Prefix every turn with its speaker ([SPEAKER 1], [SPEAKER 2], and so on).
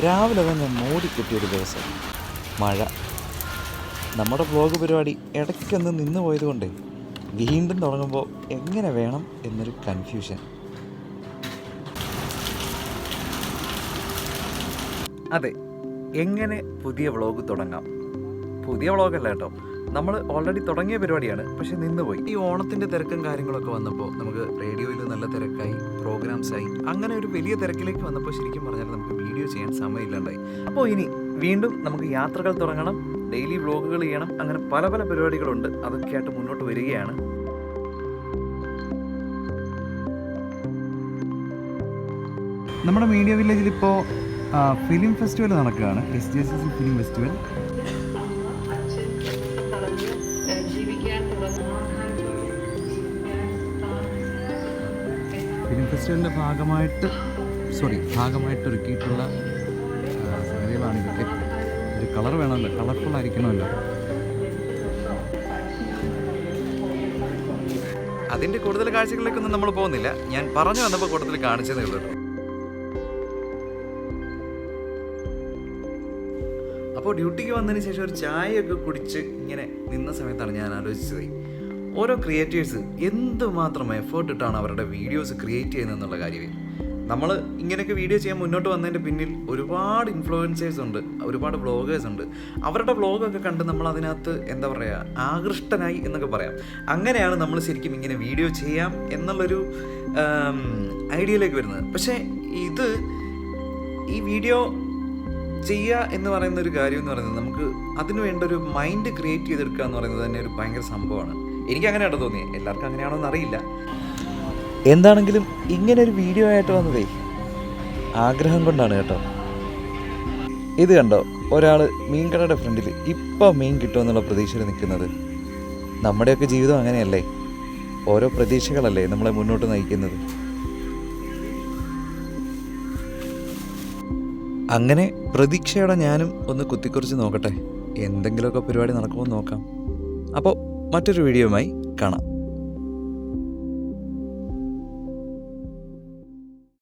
[SPEAKER 1] രാവിലെ തന്നെ മൂടിക്കെട്ടിയൊരു ദിവസം. മഴ. നമ്മുടെ വ്ലോഗ് പരിപാടി ഇടയ്ക്കൊന്ന് നിന്ന് പോയതുകൊണ്ട് വീണ്ടും തുടങ്ങുമ്പോൾ എങ്ങനെ വേണം എന്നൊരു കൺഫ്യൂഷൻ അതെ എങ്ങനെ പുതിയ വ്ളോഗ് തുടങ്ങാം? പുതിയ വ്ളോഗല്ല കേട്ടോ. നമ്മൾ ഓൾറെഡി തുടങ്ങിയ പരിപാടിയാണ് പക്ഷെ നിന്നുപോയി. ഈ ഓണത്തിന്റെ തിരക്കും കാര്യങ്ങളൊക്കെ വന്നപ്പോൾ നമുക്ക് റേഡിയോയിൽ നല്ല തിരക്കായി പ്രോഗ്രാംസ് ആയി. അങ്ങനെ ഒരു വലിയ തിരക്കിലേക്ക് വന്നപ്പോൾ ശരിക്കും പറഞ്ഞാൽ നമുക്ക് വീഡിയോ ചെയ്യാൻ സമയമില്ലാണ്ടായി. അപ്പോൾ ഇനി വീണ്ടും നമുക്ക് യാത്രകൾ തുടങ്ങണം ഡെയിലി വ്ളോഗുകൾ ചെയ്യണം അങ്ങനെ പല പല പരിപാടികളുണ്ട്. അതൊക്കെ ആയിട്ട് മുന്നോട്ട് വരികയാണ്.
[SPEAKER 2] നമ്മുടെ മീഡിയ വില്ലേജിൽ ഇപ്പോൾ ഫിലിം ഫെസ്റ്റിവൽ നടക്കുകയാണ്. S G S S film festival film ഫെസ്റ്റിവലിന്റെ ഭാഗമായിട്ട് സോറി ഭാഗമായിട്ട് ഒരുക്കിയിട്ടുള്ള സംഗതികളാണ് ഇതൊക്കെ. ഒരു കളർ വേണമല്ലോ കളർഫുൾ ആയിരിക്കണമല്ലോ.
[SPEAKER 1] അതിന്റെ കൂടുതൽ കാഴ്ചകളിലേക്കൊന്നും നമ്മൾ പോകുന്നില്ല. ഞാൻ പറഞ്ഞു വന്നപ്പോൾ കൂടുതൽ കാണിച്ചതേ ഉള്ളൂ അപ്പോൾ ഡ്യൂട്ടിക്ക് വന്നതിന് ശേഷം ഒരു ചായയൊക്കെ കുടിച്ച് ഇങ്ങനെ നിന്ന സമയത്താണ് ഞാൻ ആലോചിച്ചത്. ഓരോ ക്രിയേറ്റേഴ്സ് എന്തുമാത്രം എഫേർട്ട് ഇട്ടാണ് അവരുടെ വീഡിയോസ് ക്രിയേറ്റ് ചെയ്യുന്നതെന്നുള്ള കാര്യമേ നമ്മൾ ഇങ്ങനെയൊക്കെ വീഡിയോ ചെയ്യാൻ മുന്നോട്ട് വന്നതിന്റെ പിന്നിൽ ഒരുപാട് ഇൻഫ്ലുവൻസേഴ്സ് ഉണ്ട് ഒരുപാട് വ്ളോഗേഴ്സ് ഉണ്ട്. അവരുടെ വ്ളോഗൊക്കെ കണ്ട് നമ്മൾ അതിനകത്ത് എന്താ പറയുക ആകൃഷ്ടനായി എന്നൊക്കെ പറയാം. അങ്ങനെയാണ് നമ്മൾ ശരിക്കും ഇങ്ങനെ വീഡിയോ ചെയ്യാം എന്നുള്ളൊരു ഐഡിയയിലേക്ക് വരുന്നത്. പക്ഷേ ഇത് ഈ വീഡിയോ ചെയ്യുക എന്ന് പറയുന്ന ഒരു കാര്യം എന്ന് പറയുന്നത് നമുക്ക് അതിന് വേണ്ട ഒരു മൈൻഡ് ക്രിയേറ്റ് ചെയ്തെടുക്കുക എന്ന് പറയുന്നത് തന്നെ ഒരു ഭയങ്കര സംഭവമാണ്. എനിക്ക് അങ്ങനെയാണ് തോന്നിയത് എല്ലാവർക്കും അങ്ങനെയാണോ എന്നറിയില്ല എന്താണെങ്കിലും ഇങ്ങനെ ഒരു വീഡിയോ ആയിട്ട് വന്നതേ ആഗ്രഹം കൊണ്ടാണ് കേട്ടോ. ഇത് കണ്ടോ ഒരാൾ മീൻകടയുടെ ഫ്രണ്ടിൽ ഇപ്പം മീൻ കിട്ടുമെന്നുള്ള പ്രതീക്ഷയിൽ നിൽക്കുന്നത്. നമ്മുടെയൊക്കെ ജീവിതം അങ്ങനെയല്ലേ? ഓരോ പ്രതീക്ഷകളല്ലേ നമ്മളെ മുന്നോട്ട് നയിക്കുന്നത്? അങ്ങനെ പ്രതീക്ഷയോടെ ഞാനും ഒന്ന് കുത്തിക്കുറിച്ച് നോക്കട്ടെ. എന്തെങ്കിലുമൊക്കെ പരിപാടി നടക്കുമോ നോക്കാം. അപ്പോൾ മറ്റൊരു വീഡിയോയുമായി കാണാം.